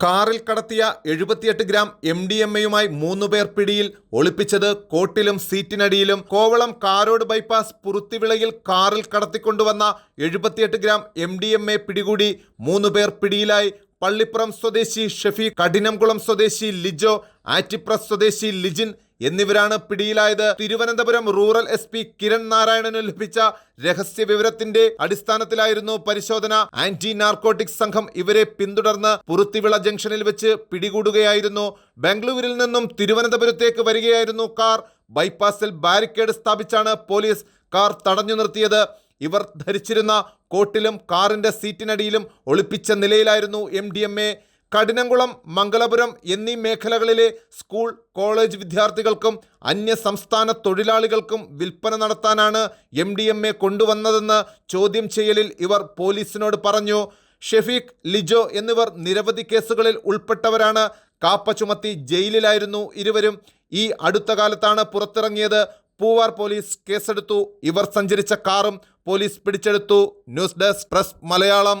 കാറിൽ കടത്തിയ എഴുപത്തിയെട്ട് ഗ്രാം എം ഡി എം എയുമായി മൂന്നുപേർ പിടിയിൽ ഒളിപ്പിച്ചത് കോട്ടിലും സീറ്റിനടിയിലും കോവളം കാരോട് ബൈപ്പാസ് പുറുത്തിവിളയിൽ കാറിൽ കടത്തിക്കൊണ്ടുവന്ന എഴുപത്തിയെട്ട് gram M D M A പിടികൂടി മൂന്നുപേർ പിടിയിലായി. പള്ളിപ്പുറം സ്വദേശി ഷഫീഖ് കഠിനംകുളം സ്വദേശി ലിജോ ആറ്റിപ്ര സ്വദേശി ലിജിൻ എന്നിവരാണ് പിടിയിലായത്. Thiruvananthapuram rural S P Kiran നാരായണന് ലഭിച്ച രഹസ്യ വിവരത്തിന്റെ അടിസ്ഥാനത്തിലായിരുന്നു പരിശോധന. ആന്റി നാർക്കോട്ടിക്സ് സംഘം ഇവരെ പിന്തുടർന്ന് പുറത്തിവിള ജംഗ്ഷനിൽ വെച്ച് പിടികൂടുകയായിരുന്നു. ബംഗളൂരിൽ നിന്നും തിരുവനന്തപുരത്തേക്ക് വരികയായിരുന്നു കാർ. ബൈപ്പാസിൽ ബാരിക്കേഡ് സ്ഥാപിച്ചാണ് പോലീസ് കാർ തടഞ്ഞു നിർത്തിയത്. ഇവർ ധരിച്ചിരുന്ന കോട്ടിലും കാറിന്റെ സീറ്റിനടിയിലും ഒളിപ്പിച്ച നിലയിലായിരുന്നു എം. കഠിനംകുളം മംഗലപുരം എന്നീ മേഖലകളിലെ സ്കൂൾ കോളേജ് വിദ്യാർത്ഥികൾക്കും അന്യ സംസ്ഥാന തൊഴിലാളികൾക്കും വിൽപ്പന നടത്താനാണ് എം ഡി എം എ കൊണ്ടുവന്നതെന്ന് ചോദ്യം ചെയ്യലിൽ ഇവർ പോലീസിനോട് പറഞ്ഞു. ഷെഫീഖ് ലിജോ എന്നിവർ നിരവധി കേസുകളിൽ ഉൾപ്പെട്ടവരാണ്. കാപ്പ ചുമത്തി ജയിലിലായിരുന്നു ഇരുവരും. ഈ അടുത്ത കാലത്താണ് പുറത്തിറങ്ങിയത്. പൂവാർ പോലീസ് കേസെടുത്തു. ഇവർ സഞ്ചരിച്ച കാറും പോലീസ് പിടിച്ചെടുത്തു. News desk press Malayalam.